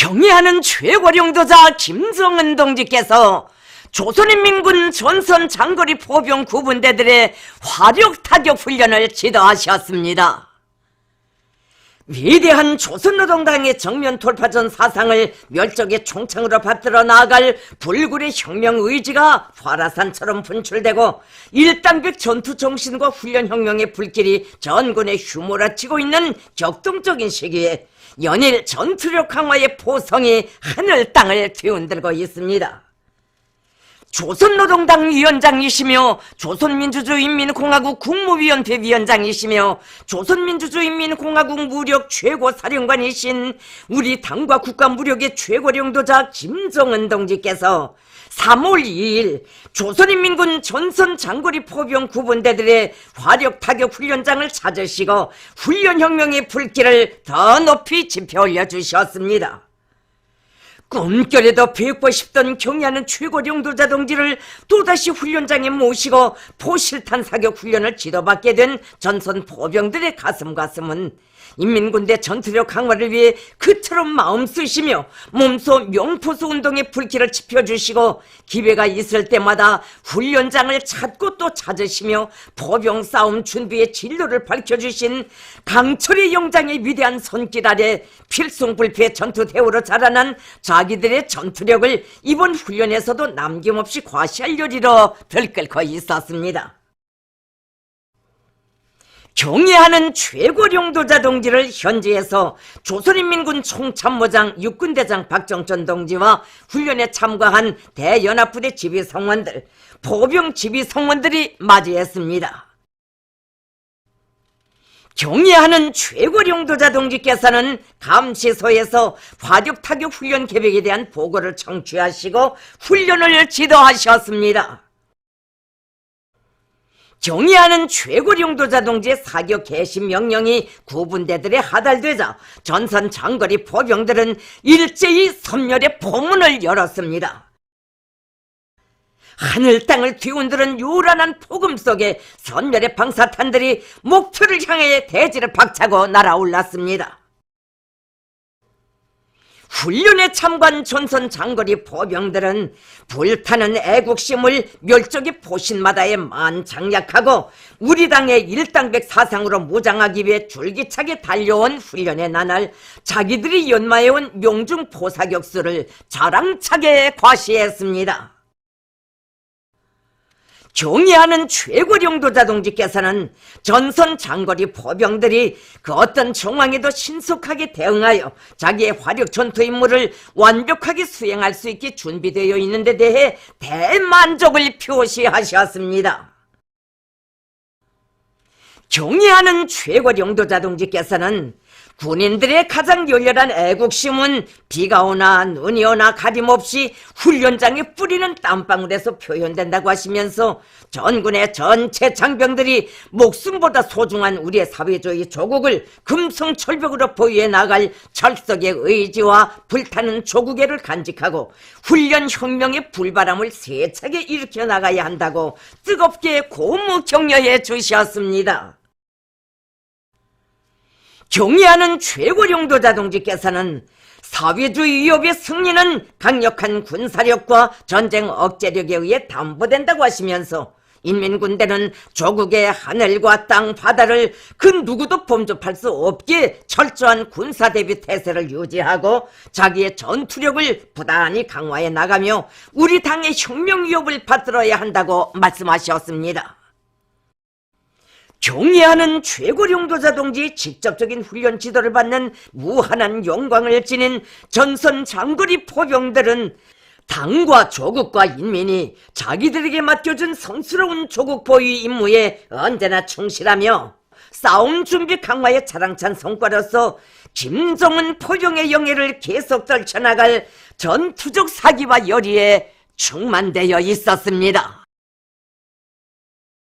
경애하는 최고령도자 김정은 동지께서 조선인민군 전선 장거리 포병 구분대들의 화력 타격 훈련을 지도하셨습니다. 위대한 조선노동당의 정면 돌파전 사상을 멸적의 총창으로 받들어 나아갈 불굴의 혁명 의지가 화라산처럼 분출되고 일당백 전투 정신과 훈련 혁명의 불길이 전군에 휘몰아치고 있는 격동적인 시기에 연일 전투력 강화의 포성이 하늘 땅을 뒤흔들고 있습니다. 조선노동당 위원장이시며 조선민주주의인민공화국 국무위원회 위원장이시며 조선민주주의인민공화국 무력 최고사령관이신 우리 당과 국가 무력의 최고령도자 김정은 동지께서 3월 2일 조선인민군 전선 장거리 포병 구분대들의 화력 타격 훈련장을 찾으시고 훈련혁명의 불길을 더 높이 지펴 올려 주셨습니다. 꿈결에도 뵙고 싶던 경애하는 최고 용도자 동지를 또다시 훈련장에 모시고 포실탄 사격 훈련을 지도받게 된 전선 포병들의 가슴 가슴은 인민군대 전투력 강화를 위해 그처럼 마음 쓰시며 몸소 명포수 운동의 불길을 지펴주시고 기회가 있을 때마다 훈련장을 찾고 또 찾으시며 포병 싸움 준비의 진로를 밝혀주신 강철의 영장의 위대한 손길 아래 필승불패 전투 대우로 자라난 자 기들의 전투력을 이번 훈련에서도 남김없이 과시할 요리로 들끓고 있었습니다. 경애하는 최고령도자 동지를 현지에서 조선인민군 총참모장 육군대장 박정천 동지와 훈련에 참가한 대연합부대 지휘성원들, 포병 지휘성원들이 맞이했습니다. 경애하는 최고령도자 동지께서는 감시소에서 화력 타격 훈련 계획에 대한 보고를 청취하시고 훈련을 지도하셨습니다. 경의하는 최고령도자 동지의 사격 개시 명령이 구분대들에 하달되자 전선 장거리 포병들은 일제히 섬멸의 포문을 열었습니다. 하늘 땅을 뒤흔드는 요란한 폭음 속에 선멸의 방사탄들이 목표를 향해 대지를 박차고 날아올랐습니다. 훈련에 참관 전선 장거리 포병들은 불타는 애국심을 멸적의 포신마다에 만장약하고 우리 당의 일당백 사상으로 무장하기 위해 줄기차게 달려온 훈련의 나날 자기들이 연마해온 명중 포사격수를 자랑차게 과시했습니다. 경애하는 최고령도자 동지께서는 전선 장거리 포병들이 그 어떤 정황에도 신속하게 대응하여 자기의 화력 전투 임무를 완벽하게 수행할 수 있게 준비되어 있는 데 대해 대만족을 표시하셨습니다. 경애하는 최고령도자 동지께서는 군인들의 가장 열렬한 애국심은 비가 오나 눈이 오나 가림없이 훈련장에 뿌리는 땀방울에서 표현된다고 하시면서 전군의 전체 장병들이 목숨보다 소중한 우리의 사회주의 조국을 금성철벽으로 보유해 나갈 철석의 의지와 불타는 조국애를 간직하고 훈련 혁명의 불바람을 세차게 일으켜 나가야 한다고 뜨겁게 고무 격려해 주셨습니다. 경애하는 최고령도자 동지께서는 사회주의 위협의 승리는 강력한 군사력과 전쟁 억제력에 의해 담보된다고 하시면서 인민군대는 조국의 하늘과 땅, 바다를 그 누구도 범접할 수 없게 철저한 군사 대비 태세를 유지하고 자기의 전투력을 부단히 강화해 나가며 우리 당의 혁명 위협을 받들어야 한다고 말씀하셨습니다. 경애하는 최고령도자 동지의 직접적인 훈련 지도를 받는 무한한 영광을 지닌 전선 장거리 포병들은 당과 조국과 인민이 자기들에게 맡겨준 성스러운 조국 보유 임무에 언제나 충실하며 싸움 준비 강화의 자랑찬 성과로서 김정은 포병의 영예를 계속 떨쳐나갈 전투적 사기와 열의에 충만되어 있었습니다.